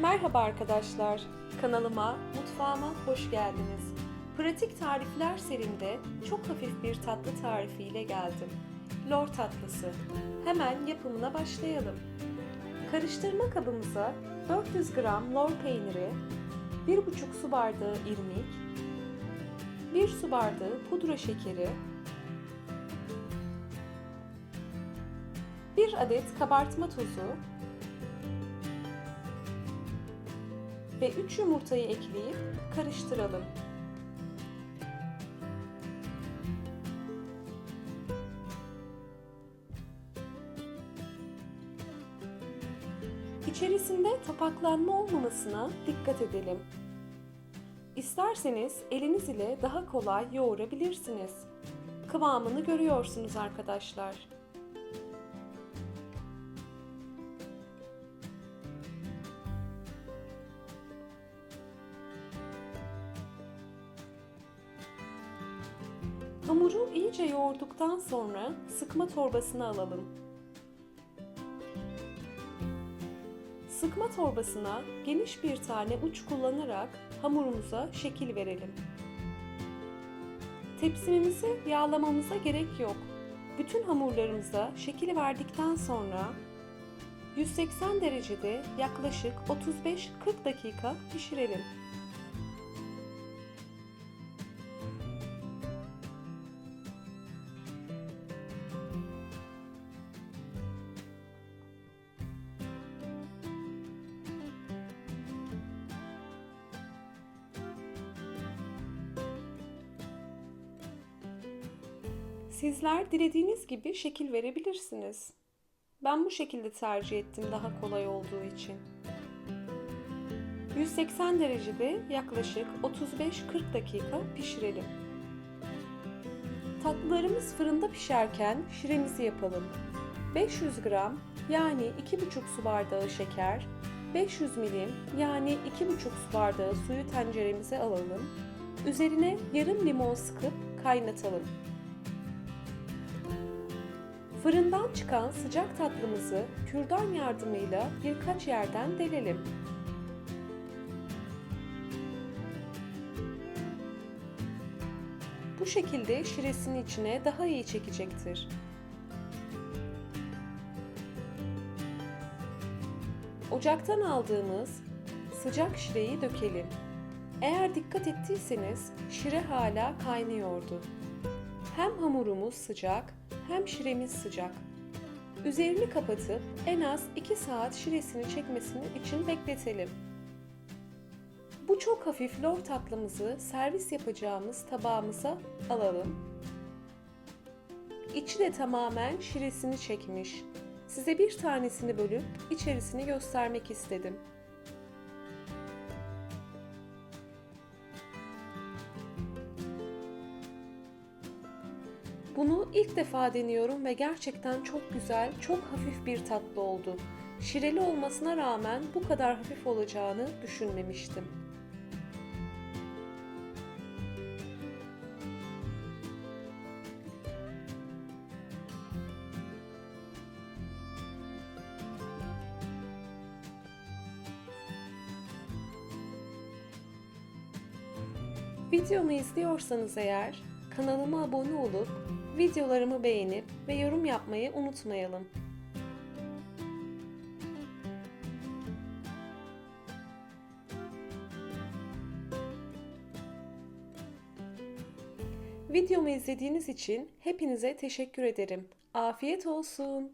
Merhaba arkadaşlar. Kanalıma, mutfağıma hoş geldiniz. Pratik tarifler serimde çok hafif bir tatlı tarifiyle geldim. Lor tatlısı. Hemen yapımına başlayalım. Karıştırma kabımıza 400 gram lor peyniri, 1,5 su bardağı irmik, 1 su bardağı pudra şekeri, 1 adet kabartma tozu, ve 3 yumurtayı ekleyip karıştıralım. İçerisinde topaklanma olmamasına dikkat edelim. İsterseniz eliniz ile daha kolay yoğurabilirsiniz. Kıvamını görüyorsunuz arkadaşlar. Hamuru iyice yoğurduktan sonra sıkma torbasına alalım. Sıkma torbasına geniş bir tane uç kullanarak hamurumuza şekil verelim. Tepsimimizi yağlamamıza gerek yok. Bütün hamurlarımıza şekil verdikten sonra 180 derecede yaklaşık 35-40 dakika pişirelim. Sizler dilediğiniz gibi şekil verebilirsiniz. Ben bu şekilde tercih ettim daha kolay olduğu için. 180 derecede yaklaşık 35-40 dakika pişirelim. Tatlılarımız fırında pişerken şiremizi yapalım. 500 gram yani 2,5 su bardağı şeker, 500 milim yani 2,5 su bardağı suyu tenceremize alalım. Üzerine yarım limon sıkıp kaynatalım. Fırından çıkan sıcak tatlımızı kürdan yardımıyla birkaç yerden delelim. Bu şekilde şiresinin içine daha iyi çekecektir. Ocaktan aldığımız sıcak şireyi dökelim. Eğer dikkat ettiyseniz şire hala kaynıyordu. Hem hamurumuz sıcak hem şiremiz sıcak. Üzerini kapatıp en az 2 saat şiresini çekmesini için bekletelim. Bu çok hafif lor tatlımızı servis yapacağımız tabağımıza alalım. İçi de tamamen şiresini çekmiş. Size bir tanesini bölüp içerisini göstermek istedim. Bunu ilk defa deniyorum ve gerçekten çok güzel, çok hafif bir tatlı oldu. Şireli olmasına rağmen bu kadar hafif olacağını düşünmemiştim. Videomu izliyorsanız eğer kanalıma abone olup videolarımı beğenip ve yorum yapmayı unutmayalım. Videomu izlediğiniz için hepinize teşekkür ederim. Afiyet olsun.